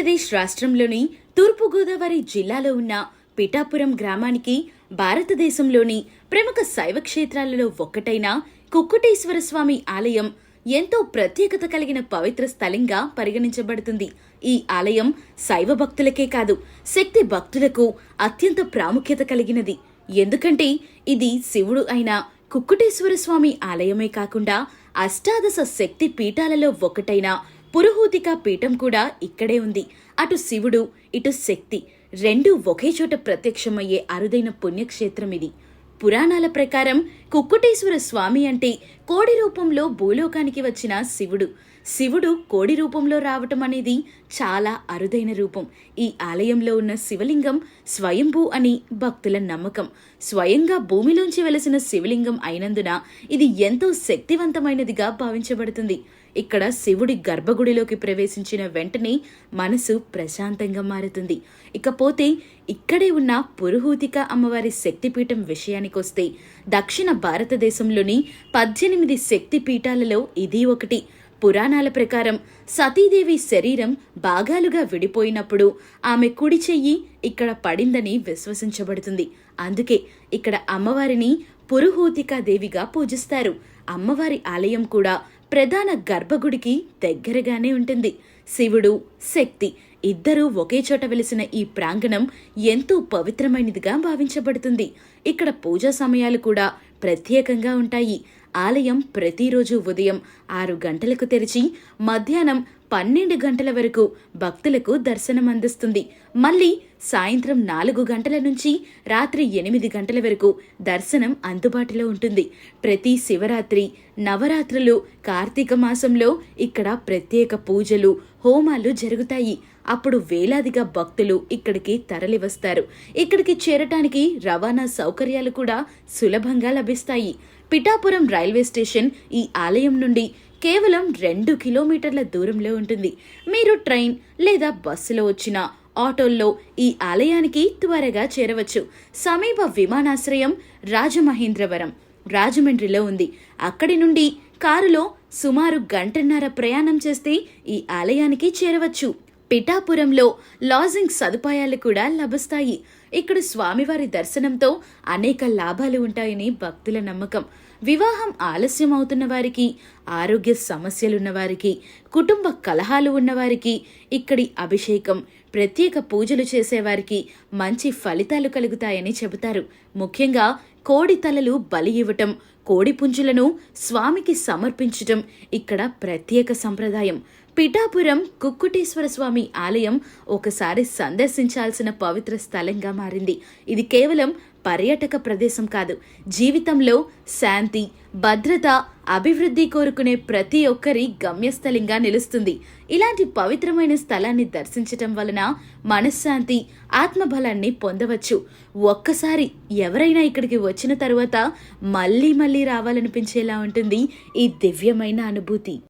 ఆంధ్రప్రదేశ్ రాష్ట్రంలోని తూర్పుగోదావరి జిల్లాలో ఉన్న పిఠాపురం గ్రామానికి భారతదేశంలోని ప్రముఖ శైవ క్షేత్రాలలో ఒక్కటైన కుక్కుటేశ్వర స్వామి ఆలయం ఎంతో ప్రత్యేకత కలిగిన పవిత్ర స్థలంగా పరిగణించబడుతుంది. ఈ ఆలయం శైవ భక్తులకే కాదు శక్తి భక్తులకు అత్యంత ప్రాముఖ్యత కలిగినది. ఎందుకంటే ఇది శివుడు అయిన కుక్కుటేశ్వర స్వామి ఆలయమే కాకుండా అష్టాదశ శక్తి పీఠాలలో ఒకటైన పురుహూతిక పీఠం కూడా ఇక్కడే ఉంది. అటు శివుడు ఇటు శక్తి రెండూ ఒకే చోట ప్రత్యక్షమయ్యే అరుదైన పుణ్యక్షేత్రం ఇది పురాణాల ప్రకారం కుక్కుటేశ్వర స్వామి అంటే కోడి రూపంలో భూలోకానికి వచ్చిన శివుడు. శివుడు కోడి రూపంలో రావటం అనేది చాలా అరుదైన రూపం. ఈ ఆలయంలో ఉన్న శివలింగం స్వయంభూ అని భక్తుల నమ్మకం. స్వయంగా భూమిలోంచి వెలసిన శివలింగం అయినందున ఇది ఎంతో శక్తివంతమైనదిగా భావించబడుతుంది. ఇక్కడ శివుడి గర్భగుడిలోకి ప్రవేశించిన వెంటనే మనసు ప్రశాంతంగా మారుతుంది. ఇకపోతే ఇక్కడే ఉన్న పురుహూతిక అమ్మవారి శక్తిపీఠం విషయానికొస్తే దక్షిణ భారతదేశంలోని పద్దెనిమిది శక్తిపీఠాలలో ఇది ఒకటి. పురాణాల ప్రకారం సతీదేవి శరీరం భాగాలుగా విడిపోయినప్పుడు ఆమె కుడి చెయ్యి ఇక్కడ పడిందని విశ్వసించబడుతుంది. అందుకే ఇక్కడ అమ్మవారిని పురుహూతికా దేవిగా పూజిస్తారు. అమ్మవారి ఆలయం కూడా ప్రధాన గర్భగుడికి దగ్గరగానే ఉంటుంది. శివుడు శక్తి ఇద్దరూ ఒకే చోట వెలిసిన ఈ ప్రాంగణం ఎంతో పవిత్రమైనదిగా భావించబడుతుంది. ఇక్కడ పూజా సమయాలు కూడా ప్రత్యేకంగా ఉంటాయి. ఆలయం ప్రతిరోజు ఉదయం ఆరు గంటలకు తెరిచి మధ్యాహ్నం పన్నెండు గంటల వరకు భక్తులకు దర్శనం అందిస్తుంది. మళ్ళీ సాయంత్రం నాలుగు గంటల నుంచి రాత్రి ఎనిమిది గంటల వరకు దర్శనం అందుబాటులో ఉంటుంది. ప్రతి శివరాత్రి నవరాత్రులు కార్తీక మాసంలో ఇక్కడ ప్రత్యేక పూజలు హోమాలు జరుగుతాయి. అప్పుడు వేలాదిగా భక్తులు ఇక్కడికి తరలివస్తారు. ఇక్కడికి చేరటానికి రవాణా సౌకర్యాలు కూడా సులభంగా లభిస్తాయి. పిఠాపురం రైల్వే స్టేషన్ ఈ ఆలయం నుండి కేవలం రెండు కిలోమీటర్ల దూరంలో ఉంటుంది. మీరు ట్రైన్ లేదా బస్సులో వచ్చిన ఆటోల్లో ఈ ఆలయానికి త్వరగా చేరవచ్చు. సమీప విమానాశ్రయం రాజమహేంద్రవరం రాజమండ్రిలో ఉంది. అక్కడి నుండి కారులో సుమారు గంటన్నర ప్రయాణం చేస్తే ఈ ఆలయానికి చేరవచ్చు. పిఠాపురంలో లాజింగ్ సదుపాయాలు కూడా లభిస్తాయి. ఇక్కడ స్వామివారి దర్శనంతో అనేక లాభాలు ఉంటాయని భక్తుల నమ్మకం. వివాహం ఆలస్యం అవుతున్న వారికి ఆరోగ్య సమస్యలున్న వారికి కుటుంబ కలహాలు ఉన్నవారికి ఇక్కడి అభిషేకం ప్రత్యేక పూజలు చేసేవారికి మంచి ఫలితాలు కలుగుతాయని చెబుతారు. ముఖ్యంగా కోడి తలలు బలి ఇవ్వటం కోడి పుంజులను స్వామికి సమర్పించటం ఇక్కడ ప్రత్యేక సంప్రదాయం. పిఠాపురం కుక్కుటేశ్వర స్వామి ఆలయం ఒకసారి సందర్శించాల్సిన పవిత్ర స్థలంగా మారింది. ఇది కేవలం పర్యాటక ప్రదేశం కాదు. జీవితంలో శాంతి భద్రత అభివృద్ధి కోరుకునే ప్రతి ఒక్కరి గమ్యస్థలంగా నిలుస్తుంది. ఇలాంటి పవిత్రమైన స్థలాన్ని దర్శించటం వలన మనశ్శాంతి ఆత్మబలాన్ని పొందవచ్చు. ఒక్కసారి ఎవరైనా ఇక్కడికి వచ్చిన తరువాత మళ్ళీ మళ్ళీ రావాలనిపించేలా ఉంటుంది ఈ దివ్యమైన అనుభూతి.